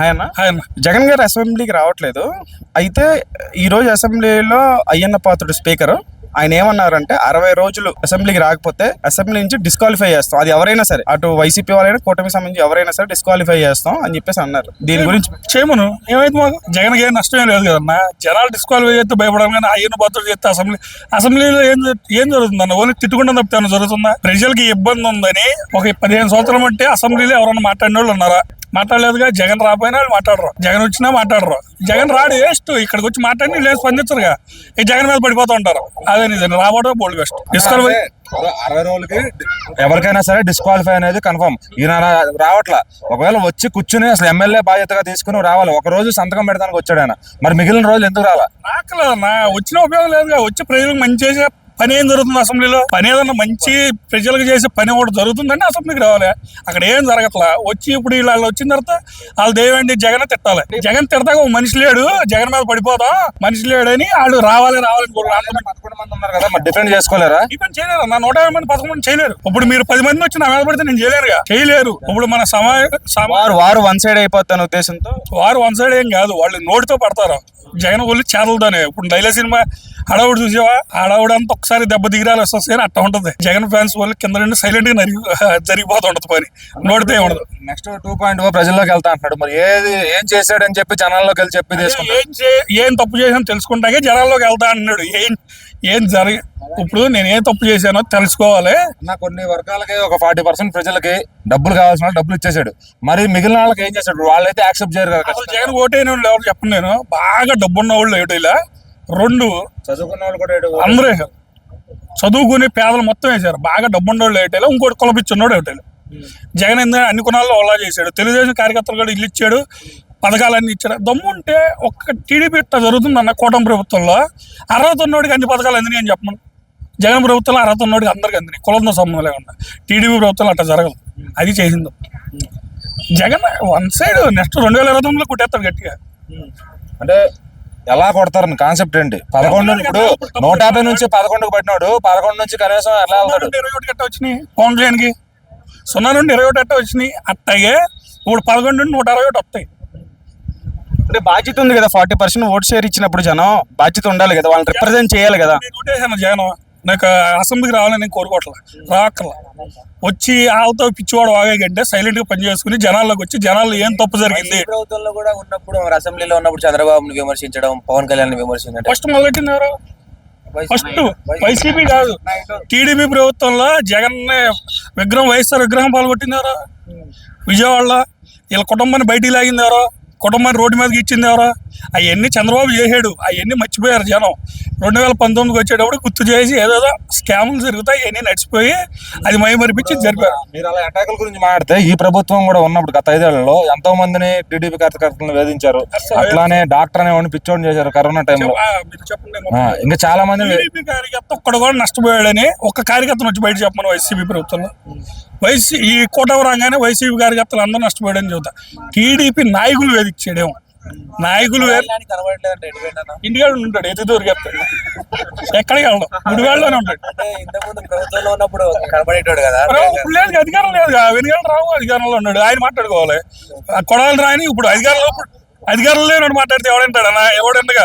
అన్న. ఆయన జగన్ గారు అసెంబ్లీకి రావట్లేదు. అయితే ఈ రోజు అసెంబ్లీలో అయ్యన్న పాత్రుడు స్పీకర్. ఆయన ఏమన్నారంటే అరవై రోజులు అసెంబ్లీకి రాకపోతే అసెంబ్లీ నుంచి డిస్క్వాలిఫై చేస్తాం. అది ఎవరైనా సరే అటు వైసీపీ వాళ్ళైనా కూటమి సంబంధించి ఎవరైనా సరే డిస్క్వాలిఫై చేస్తాం అని చెప్పేసి అన్నారు. దీని గురించి చేయమను. ఏమైతే మాకు? జగన్ ఏం నష్టం ఏం లేదు కదన్నా. జనాలు డిస్క్వాలిఫై చేస్తే భయపడాలి కానీ అయ్యన్న పాత్ర చేస్తే అసెంబ్లీ అసెంబ్లీలో ఏం ఏం జరుగుతుందన్న? ఓన్లీ తిట్టుకుంటే తప్పితే జరుగుతుందా? ప్రజలకి ఇబ్బంది ఉందని ఒక పదిహేను సంవత్సరం అంటే అసెంబ్లీలో ఎవరైనా మాట్లాడిన వాళ్ళు ఉన్నారా? మాట్లాడలేదుగా జగన్ రాపోయినా వాళ్ళు మాట్లాడరు. జగన్ వచ్చినా మాట్లాడరు. జగన్ రాడు వేస్ట్. ఇక్కడికి వచ్చి మాట్లాడి లేదు స్పందించరుగా ఈ జగన్ మీద పడిపోతూ ఉంటారు. అదే నిజం. రావడం బోల్డ్ బెస్ట్ ఇప్పుడు అరవై రోజులకి ఎవరికైనా సరే డిస్క్వాలిఫై అనేది కన్ఫర్మ్ ఈయన రావట్లా. ఒకవేళ వచ్చి కూర్చుని అసలు ఎమ్మెల్యే బాధ్యతగా తీసుకుని రావాలి. ఒక రోజు సంతకం పెడతానికి వచ్చాడు ఆయన. మరి మిగిలిన రోజులు ఎందుకు రాలా? రాకలేదన్నా వచ్చిన ఉపయోగం లేదుగా. వచ్చి ప్రజలకు మంచి చేసే పని ఏం జరుగుతుంది అసెంబ్లీలో? పని ఏదన్నా మంచి ప్రజలకు చేసే పని ఒకటి జరుగుతుందంటే అసెంబ్లీకి రావాలి. అక్కడ ఏం జరగట్లా? వచ్చి ఇప్పుడు వీళ్ళు వాళ్ళు వచ్చిన తర్వాత వాళ్ళు దేవేంటి జగన్ తిట్టాలి. జగన్ తిడతాక మనిషి లేడు. జగన్ మీద పడిపోదాం మనిషి లేడని వాళ్ళు రావాలి రావాలని ఉన్నారు కదా మరి డిఫెండ్ చేసుకోలేరా? పని చేయలేరు. నా నూట యాభై మంది పదకొండు మంది చేయలేరు. ఇప్పుడు మీరు పది మంది వచ్చి నా మీద పడితే నేను చేయలేరుగా. చేయలేరు. ఇప్పుడు మన సమా సమా వారు వారు వన్ సైడ్ అయిపోతాను ఉద్దేశంతో? వారు వన్ సైడ్ ఏం కాదు. వాళ్ళు నోటితో పడతారు. జగన్ ఒళ్ళు చేతలతోనే ఇప్పుడు డైలే సినిమా హడావుడు చూసావా? హడావుడు అంతా ఒకసారి దెబ్బ దిగిరాలు వస్తుంది అని అట్ట ఉంటది. జగన్ ఫ్యాన్స్ వాళ్ళు కింద నుండి సైలెంట్గా జరిగిపోతుంటది పని. నోటితో ఉండదు. నెక్స్ట్ టూ పాయింట్ ఓ ప్రజల్లోకి వెళ్తా అంటున్నాడు. మరి ఏది ఏం చేశాడని చెప్పి జనాల్లోకి వెళ్ళి చెప్పి ఏం ఏం తప్పు చేసానో తెలుసుకుంటాకే జనాల్లోకి వెళ్తా అన్నాడు ఏం ఏం జరిగి ఇప్పుడు నేను ఏం తప్పు చేశానో తెలుసుకోవాలి. నా కొన్ని వర్గాలకి ఒక ఫార్టీ పర్సెంట్ ప్రజలకి డబ్బులు కావాల్సిన డబ్బులు ఇచ్చేసాడు మరి మిగిలిన వాళ్ళకి ఏం చేశాడు? వాళ్ళైతే యాక్సెప్ట్ చేయరు కదా అసలు జగన్ ఓటైన వాళ్ళు ఎవరు చెప్పండి నేను. బాగా డబ్బున్న వాళ్ళు ఏటైలా రెండు చదువుకున్న వాళ్ళు కూడా ఏడు- అందరూ వేశారు చదువుకునే పేదలు మొత్తం వేశారు. బాగా డబ్బున్న వాళ్ళు ఏటైలా ఇంకోటి కులపిచ్చున్నాడు ఏటైలు జగన్ ఎందుకంటే అన్ని కొనాల్లో అలా చేశాడు? తెలుగుదేశం కార్యకర్తలు కూడా ఇల్లు ఇచ్చాడు. పథకాలన్నీ ఇచ్చాడు దమ్ము ఉంటే ఒక్క టీడీపీ ఇట్లా జరుగుతుంది అన్న కూటమి ప్రభుత్వంలో అర్హత ఉన్నోడికి అన్ని పథకాలు అందినాయి అని చెప్పను జగన్ ప్రభుత్వంలో అర్హత ఉన్నోడికి అందరికి అందినాయి. కులంతో సంబంధం లేకుండా. టీడీపీ ప్రభుత్వంలో అట్లా జరగదు. అది చేసింది. జగన్ వన్ సైడ్ నెక్స్ట్ రెండు వేల ఇరవై తొమ్మిదిలో కుట్టేస్తాడు గట్టిగా. అంటే ఎలా కొడతారని కాన్సెప్ట్ ఏంటి? పదకొండు ఇప్పుడు నూట యాభై నుంచి పదకొండుకు పట్టినాడు. పదకొండు నుంచి కనీసం ఎలా వెళ్తాడు? ఇరవై ఒకటి కట్ట వచ్చినాయి పవన్ కళ్యాణ్కి. సున్నా నుండి ఇరవై ఒకటి కట్ట వచ్చినాయి. అట్టాగే ఇప్పుడు పదకొండు నుండి నూట అరవై ఒకటి వస్తాయి. అంటే బాధ్యత ఉంది కదా ఫార్టీ పర్సెంట్ ఓట్ షేర్ ఇచ్చినప్పుడు జనం బాధ్యత ఉండాలి కదా వాళ్ళని రిప్రజెంట్ చేయాలి కదా. నేను ఓటేసాను జగన్. నాకు అసెంబ్లీకి రావాలని నేను కోరుకోవట్లే. రాకర్లా. వచ్చి వాళ్ళతో పిచ్చివాడు వాగే కంటే సైలెంట్గా పని చేసుకుని జనాల్లోకి వచ్చి జనాల్లో ఏం తప్పు జరిగింది? ప్రభుత్వంలో కూడా ఉన్నప్పుడు అసెంబ్లీలో ఉన్నప్పుడు చంద్రబాబుని విమర్శించడం పవన్ కళ్యాణ్ విమర్శించడం. ఫస్ట్ మొదలెట్టింది ఎవరు ఫస్ట్ వైసీపీ కాదు. టీడీపీ ప్రభుత్వంలో జగన్ విగ్రహం వైఎస్ఆర్ విగ్రహం పాల్గొట్టింది ఎవరు విజయవాడలో వీళ్ళ కుటుంబాన్ని బయటికి లాగింది ఎవరో కుటుంబాన్ని రోడ్డు మీదకి ఇచ్చింది ఎవరా? అవన్నీ చంద్రబాబు చేసాడు అవన్నీ మర్చిపోయారు జనం. రెండు వేల పంతొమ్మిదికి వచ్చేటప్పుడు గుర్తు చేసి ఏదేదో స్కాములు జరుగుతాయి అవన్నీ నడిచిపోయి అది మైమరిపించి జరిపారు. మీరు అలా అటాకుల గురించి మాట్లాడితే ఈ ప్రభుత్వం కూడా ఉన్నప్పుడు గత ఐదేళ్ళలో ఎంతో మందిని టీడీపీ కార్యకర్తలను వేధించారు. అట్లానే డాక్టర్ అనేవాడిని పిచ్చోడిని చేశారు కరోనా టైంలో. ఇంకా చాలా మంది కార్యకర్త ఒక్కడు కూడా నష్టపోయాడని ఒక్క కార్యకర్తను వచ్చి బయట చెప్పమని వైసీపీ ప్రభుత్వంలో. వైసీ ఈ కూటమి రాగానే వైసీపీ కార్యకర్తలు అందరూ నష్టపోయాడని చెబుతా. టీడీపీ నాయకులు వేధించాడేమో నాయకులు? ఇంటికాడ ఉంటాడు ఎది దొరికేస్తాడు ఎక్కడికి వెళ్ళడం గుడివాడలోనే ఉంటాడు ప్రభుత్వంలో ఉన్నప్పుడు కనబడేటోడు కదా. లేదు అధికారం లేదు వెనుకాల రావు అధికారంలో ఉన్నాడు. ఆయన మాట్లాడుకోవాలి. ఆ కొడాలి రాని ఇప్పుడు అధికారంలో అధికారంలో మాట్లాడితే ఎవడంటాడు అన్న? ఎవడండగా